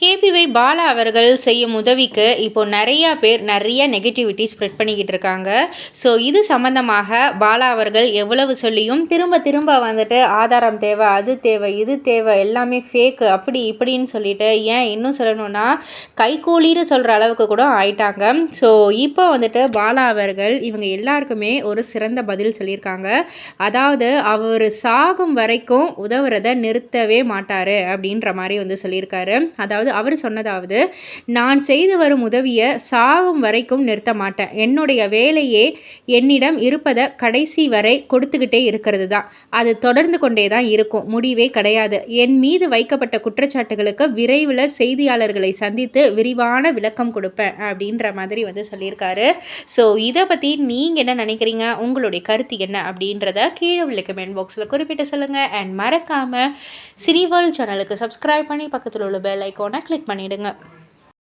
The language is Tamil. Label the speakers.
Speaker 1: கேபிவை பாலா அவர்கள் செய்யும் உதவிக்கு இப்போ நிறையா பேர் நிறைய நெகட்டிவிட்டி ஸ்ப்ரெட் பண்ணிக்கிட்டு இருக்காங்க. ஸோ இது சம்மந்தமாக பாலா அவர்கள் எவ்வளவு சொல்லியும் திரும்ப திரும்ப வந்துட்டு ஆதாரம் தேவை அது தேவை இது தேவை எல்லாமே ஃபேக்கு அப்படி இப்படின்னு சொல்லிட்டு ஏன் இன்னும் சொல்லணும்னா கைக்கூலின்னு சொல்கிற அளவுக்கு கூட ஆயிட்டாங்க. ஸோ இப்போ வந்துட்டு பாலா அவர்கள் இவங்க எல்லாருக்குமே ஒரு சிறந்த பதில் சொல்லியிருக்காங்க. அதாவது அவர் சாகும் வரைக்கும் உதவுறதை நிறுத்தவே மாட்டார் அப்படின்ற மாதிரி வந்து சொல்லியிருக்காரு. அதாவது அதாவது அவர் சொன்னதாவது நான் செய்து வரும் உதவியை சாகும் வரைக்கும் நிறுத்த மாட்டேன். என்னுடைய வேலையே என்னிடம் இருப்பதை கடைசி வரை கொடுத்துக்கிட்டே இருக்கிறது தான். அது தொடர்ந்து கொண்டே தான் இருக்கும். முடிவே கிடையாது. என் மீது வைக்கப்பட்ட குற்றச்சாட்டுகளுக்கு விரைவில் செய்தியாளர்களை சந்தித்து விரிவான விளக்கம் கொடுப்பேன். அப்படின்ற மாதிரி வந்து சொல்லியிருக்காரு. ஸோ இதை பற்றி நீங்கள் என்ன நினைக்கிறீங்க? உங்களுடைய கருத்து என்ன? அப்படின்றத கீழே உள்ள கமெண்ட் பாக்ஸில் குறிப்பிட்டு சொல்லுங்கள் அண்ட் மறக்காமல் சினிவேர்ல்ட் சேனலுக்கு சப்ஸ்கிரைப் பண்ணி பக்கத்தில் உள்ள பெல் ஐக்கானை கிளிக் பண்ணிவிடுங்க